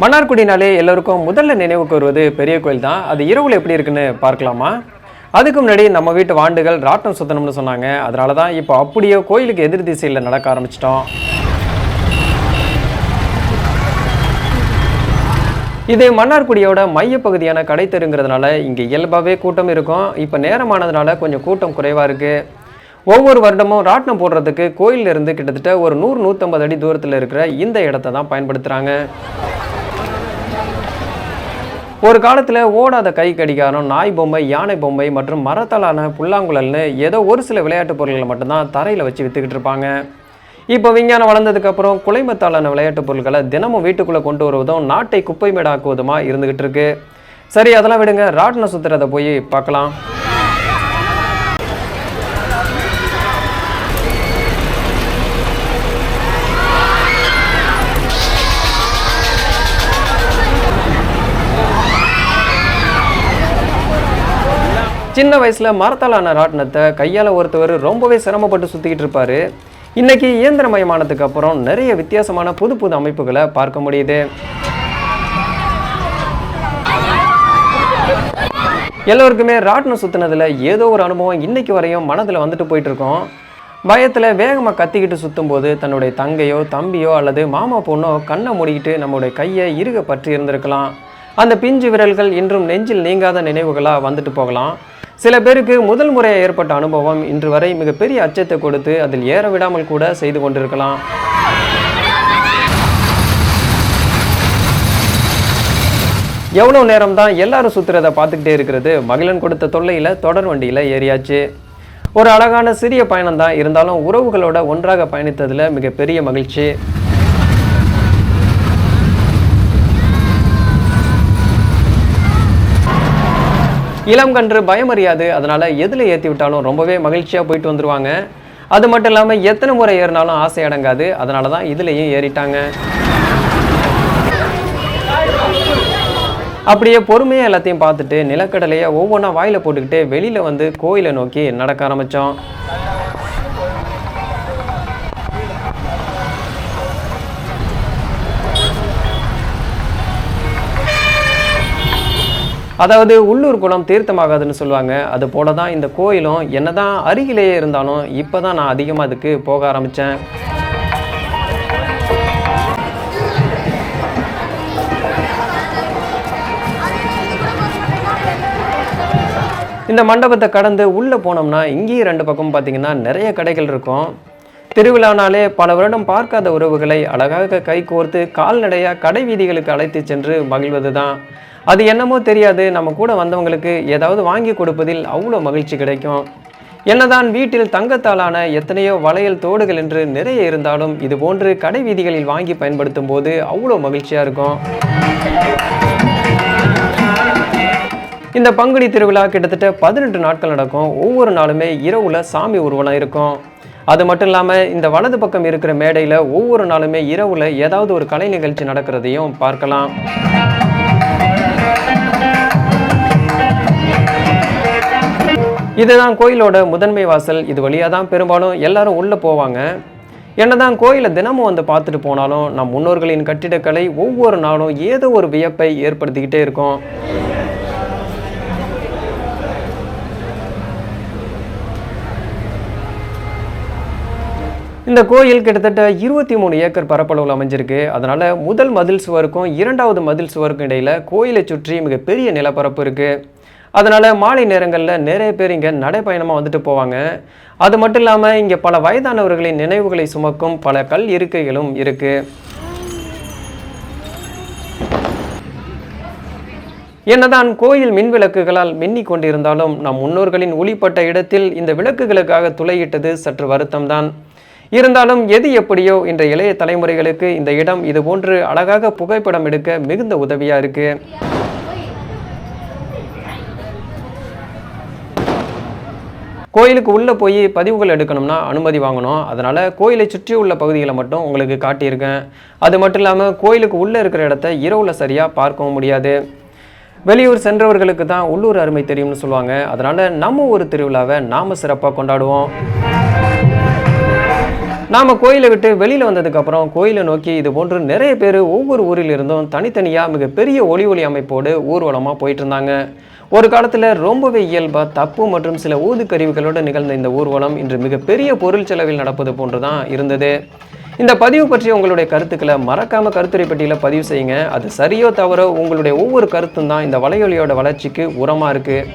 மன்னார்குடினாலே எல்லோருக்கும் முதல்ல நினைவுக்கு வருவது பெரிய கோயில் தான். அது இரவுல எப்படி இருக்குன்னு பார்க்கலாமா? அதுக்கு முன்னாடி நம்ம வீட்டு வாண்டுகள் ராட்டம் சுத்தணும்னு சொன்னாங்க. அதனால தான் இப்போ அப்படியே கோயிலுக்கு எதிர் திசையில் நடக்க ஆரம்பிச்சிட்டோம். இது மன்னார்குடியோட மையப்பகுதியான கடைத்தெருங்கிறதுனால இங்கே இயல்பாகவே கூட்டம் இருக்கும். இப்போ நேரமானதுனால கொஞ்சம் கூட்டம் குறைவாக இருக்குது ஒவ்வொரு வருடமும் ராட்டினம் போடுறதுக்கு கோயிலிருந்து இருந்து கிட்டத்தட்ட ஒரு நூறு நூற்றம்பது அடி தூரத்தில் இருக்கிற இந்த இடத்த தான் பயன்படுத்துகிறாங்க ஒரு காலத்தில் ஓடாத கை கடிகாரம் நாய் பொம்மை யானை பொம்மை மற்றும் மரத்தாலான புல்லாங்குழல்னு ஏதோ ஒரு சில விளையாட்டு பொருட்களை மட்டும்தான் தரையில் வச்சு விற்றுக்கிட்டு இருப்பாங்க. இப்போ விஞ்ஞானம் வளர்ந்ததுக்கப்புறம் குலைமத்தாலான விளையாட்டு பொருட்களை தினமும் வீட்டுக்குள்ளே கொண்டு வருவதும் நாட்டை குப்பை மேடாக்குவதுமா இருந்துக்கிட்டு இருக்கு. சரி அதெல்லாம் விடுங்க. ராட்டின சுத்துறதை போய் பார்க்கலாம். சின்ன வயசில் மரத்தாலான ராட்டினத்தை கையால் ஒருத்தவர் ரொம்பவே சிரமப்பட்டு சுற்றிக்கிட்டு இருப்பாரு. இன்னைக்கு இயந்திரமயமானதுக்கு அப்புறம் நிறைய வித்தியாசமான புது புது அமைப்புகளை பார்க்க முடியுது. எல்லோருக்குமே ராட்டினம் சுற்றினதில் ஏதோ ஒரு அனுபவம் இன்னைக்கு வரையும் மனதில் வந்துட்டு போயிட்டு இருக்கோம் பயத்தில் வேகமாக கத்திக்கிட்டு சுற்றும் போது தன்னுடைய தங்கையோ தம்பியோ அல்லது மாமா பொண்ணோ கண்ணை மூடிக்கிட்டு நம்முடைய கையை இருக பற்றி இருந்திருக்கலாம். அந்த பிஞ்சு விரல்கள் இன்றும் நெஞ்சில் நீங்காத நினைவுகளாக வந்துட்டு போகலாம். சில பேருக்கு முதல் முறையாக ஏற்பட்ட அனுபவம் இன்று வரை மிகப்பெரிய அச்சத்தை கொடுத்து அதில் ஏற விடாமல் கூட செய்து கொண்டிருக்கலாம். எவ்வளோ நேரம் தான் எல்லாரும் சுற்றுறதை பார்த்துக்கிட்டே இருக்கிறது மகிழன் கொடுத்த தொல்லையில் தொடர் வண்டியில் ஏறியாச்சு. ஒரு அழகான சிறிய பயணம் தான் இருந்தாலும் உறவுகளோட ஒன்றாக பயணித்ததில் மிகப்பெரிய மகிழ்ச்சி. இளம் கன்று பயம் அறியாது அதனால் எதில் ஏற்றி விட்டாலும் ரொம்பவே மகிழ்ச்சியாக போயிட்டு வந்துருவாங்க. அது மட்டும் இல்லாமல் எத்தனை முறை ஏறினாலும் ஆசை அடங்காது. அதனால தான் இதுலேயும் ஏறிட்டாங்க. அப்படியே பொறுமையாக எல்லாத்தையும் பார்த்துட்டு நிலக்கடலையை ஒவ்வொன்றா வாயில் போட்டுக்கிட்டு வெளியில் வந்து கோயிலை நோக்கி நடக்க ஆரம்பித்தோம் அதாவது உள்ளூர் குளம் தீர்த்தமாகாதுன்னு சொல்லுவாங்க. அது போல தான் இந்த கோயிலும் என்னதான் அருகிலேயே இருந்தாலும் இப்போ தான் நான் அதிகமாக அதுக்கு போக ஆரம்பித்தேன் இந்த மண்டபத்தை கடந்து உள்ளே போனோம்னா இங்கேயும் ரெண்டு பக்கம் பார்த்தீங்கன்னா நிறைய கடைகள் இருக்கும். திருவிழானாலே பல வருடம் பார்க்காத உறவுகளை அழகாக கை கோர்த்து கால்நடையாக கடை வீதிகளுக்கு அழைத்து சென்று மகிழ்வது தான் அது என்னமோ தெரியாது. நம்ம கூட வந்தவங்களுக்கு ஏதாவது வாங்கி கொடுப்பதில் அவ்வளோ மகிழ்ச்சி கிடைக்கும். என்னதான் வீட்டில் தங்கத்தாலான எத்தனையோ வளையல் தோடுகள் என்று நிறைய இருந்தாலும் இது போன்று கடை வீதிகளில் வாங்கி பயன்படுத்தும் போது அவ்வளோ மகிழ்ச்சியாக இருக்கும். இந்த பங்குனி திருவிழா கிட்டத்தட்ட பதினெட்டு நாட்கள் நடக்கும். ஒவ்வொரு நாளுமே இரவுல சாமி ஊர்வலம் இருக்கும். அது மட்டும் இல்லாமல் இந்த வலது பக்கம் இருக்கிற மேடையில் ஒவ்வொரு நாளுமே இரவில் ஏதாவது ஒரு கலை நிகழ்ச்சி நடக்கிறதையும் பார்க்கலாம். இதுதான் கோயிலோட முதன்மை வாசல். இது வழியாக தான் பெரும்பாலும் எல்லாரும் உள்ளே போவாங்க. என்னதான் கோயிலை தினமும் வந்து பார்த்துட்டு போனாலும் நம் முன்னோர்களின் கட்டிடக்கலை ஒவ்வொரு நாளும் ஏதோ ஒரு வியப்பை ஏற்படுத்திக்கிட்டே இருக்கும். இந்த கோயில் கிட்டத்தட்ட இருபத்தி மூணு ஏக்கர் பரப்பளவில் அமைஞ்சிருக்கு. அதனால் முதல் மதில் சுவருக்கும் இரண்டாவது மதில் சுவருக்கும் இடையில் கோயிலை சுற்றி மிகப்பெரிய நிலப்பரப்பு இருக்குது அதனால் மாலை நேரங்களில் நிறைய பேர் இங்கே நடைப்பயணமாக வந்துட்டு போவாங்க. அது மட்டும் இல்லாமல் இங்கே பல வயதானவர்களின் நினைவுகளை சுமக்கும் பல கல் இருக்கைகளும் இருக்குது என்னதான் கோயில் மின் விளக்குகளால் மின்னிக் கொண்டிருந்தாலும் நம் முன்னோர்களின் ஒளிப்பட்ட இடத்தில் இந்த விளக்குகளுக்காக துளையிட்டது சற்று வருத்தம்தான். இருந்தாலும் எது எப்படியோ இந்த இளைய தலைமுறைகளுக்கு இந்த இடம் இது போன்று அழகாக புகைப்படம் எடுக்க மிகுந்த உதவியா இருக்கு. கோயிலுக்கு உள்ளே போய் பதிவுகள் எடுக்கணும்னா அனுமதி வாங்கணும். அதனால் கோயிலை சுற்றி உள்ள பகுதிகளை மட்டும் உங்களுக்கு காட்டியிருக்கேன். அது மட்டும் இல்லாமல் கோயிலுக்கு உள்ளே இருக்கிற இடத்த இரவில் சரியாக பார்க்கவும் முடியாது. வெளியூர் சென்றவர்களுக்கு தான் உள்ளூர் அருமை தெரியும்னு சொல்லுவாங்க. அதனால் நம்ம ஒரு திருவிழாவை நாம் சிறப்பாக கொண்டாடுவோம். நாம் கோயிலை விட்டு வெளியில் வந்ததுக்கப்புறம் கோயிலை நோக்கி இது போன்று நிறைய பேர் ஒவ்வொரு ஊரில் இருந்தும் தனித்தனியாக மிகப்பெரிய ஒளி ஒளி அமைப்போடு ஊர்வலமாக போயிட்டு இருந்தாங்க ஒரு காலத்தில் ரொம்பவே இயல்பாக தப்பு மற்றும் சில ஊதுக்கருவிகளோடு நிகழ்ந்த இந்த ஊர்வலம் இன்று மிகப்பெரிய பொருள் செலவில் நடப்பது போன்று தான் இருந்தது. இந்த பதிவு பற்றி உங்களுடைய கருத்துக்களை மறக்காமல் கருத்துரை பெட்டியில் பதிவு செய்யுங்க. அது சரியோ தவறோ உங்களுடைய ஒவ்வொரு கருத்தும் தான் இந்த வலையொலியோட வளர்ச்சிக்கு உரமாக இருக்குது